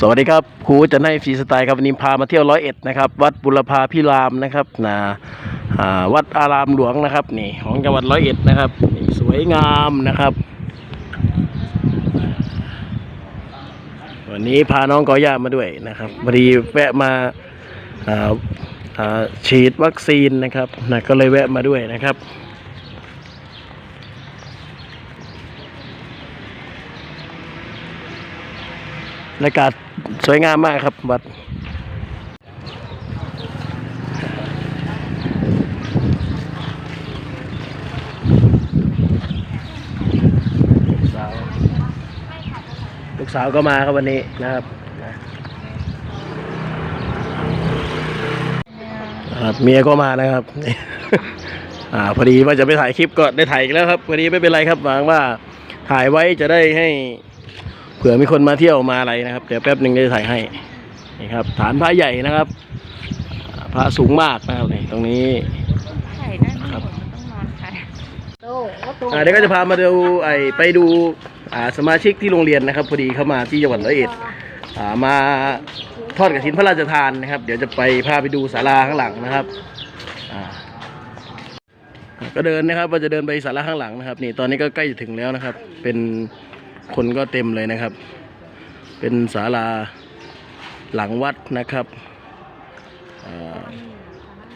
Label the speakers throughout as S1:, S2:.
S1: สวัสดีครับครูจะในฟรีสไตล์ครับวันนี้พามาเที่ยวร้อยเอ็ดนะครับ วัดบุรพาพิรามนะครับนะอ่าวัดอารามหลวงนะครับนี่ของจังหวัดร้อยเอ็ดนะครับนี่สวยงามนะครับ วันนี้พาน้องกอย่ามาด้วยนะครับพอดีแวะมาอ่าอ่าฉีดวัคซีนนะครับนะก็เลยแวะมาด้วยนะครับ บรรยากาศสวยงามมากครับวัดลูกสาวก็มาครับวันนี้นะครับครับเมียก็มานะครับอ่าพอดีว่าจะไปถ่ายคลิปก็ได้ถ่ายอีกแล้วครับพอดีไม่เป็นไรครับหวังว่าถ่ายไว้จะได้ให้ เผื่อมีคนมาเที่ยวมาอะไรนะครับ เดี๋ยวแป๊บหนึ่งจะถ่ายให้นี่ครับ ฐานพระใหญ่นะครับอ่าพระสูงมากนะครับนี่ตรงนี้
S2: ไข่ได้ไม่หมดมันต้องนอนไข่
S1: อ่าเดี๋ยวก็จะพามาดูไอไปดูอ่าสมาชิกที่โรงเรียนนะครับ พอดีเข้ามาที่จังหวัดร้อยเอ็ดอ่ามาทอดกระถินพระราชทานนะครับ เดี๋ยวจะไปพาไปดูศาลาข้างหลังนะครับอ่าก็เดินนะครับว่าจะเดินไปศาลาข้างหลังนะครับ นี่ตอนนี้ก็ใกล้จะถึงแล้วนะครับ เป็น คนก็เต็มเลยนะครับ เป็นศาลาหลังวัดนะครับ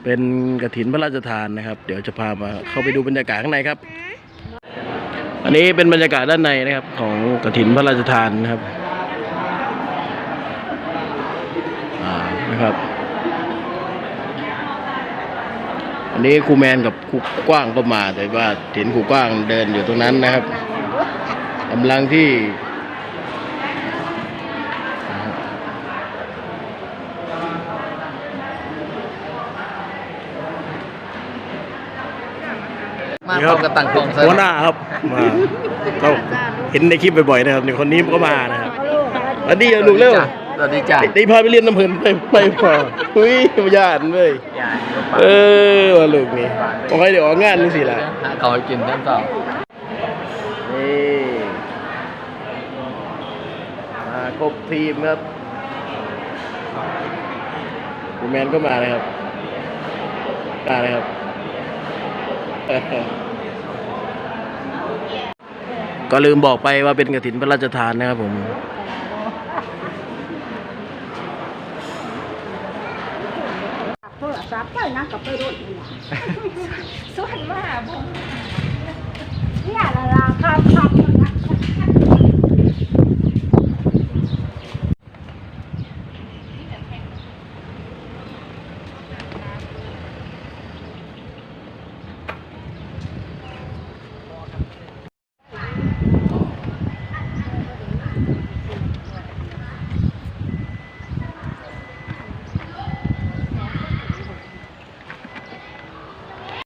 S1: เป็นกระถินพระราชทานนะครับ เดี๋ยวจะพามาเข้าไปดูบรรยากาศข้างในครับ อันนี้เป็นบรรยากาศด้านในนะครับ ของกระถินพระราชทานนะครับนะครับ อันนี้ครูแมนกับครูกว้างก็มาแต่ว่าเห็นครูกว้างเดินอยู่ตรงนั้นนะครับ กำลังที่
S3: มาพร้อมกับตังกล้องซะ
S1: หัวหน้าครับมาเราเห็นในคลิปบ่อยๆนะครับนี่คนนี้ก็มานะครับสวัสดีครับลูกเร็ว
S3: สวัสดีจ้ะ
S1: ตีพาไปเรียนน้ำเพลินไปไปพออุ้ยมาญาติเว้ยเออว่าลูกนี่บอกให้เดี๋ยวออกงานนี่สิล่ะ
S3: หาเขาให้กินท่านต่อ
S1: นี่มา ครบทีมครับคุณแมนก็มาเลยครับ มาเลยครับ ก็ลืมบอกไปว่าเป็นกระถินพระราชทานนะครับผม
S4: โทรศัพท์ไปนะกับไปรถนี่นะ
S2: ส่วนมากผม
S4: เนี่ยละละครับครับ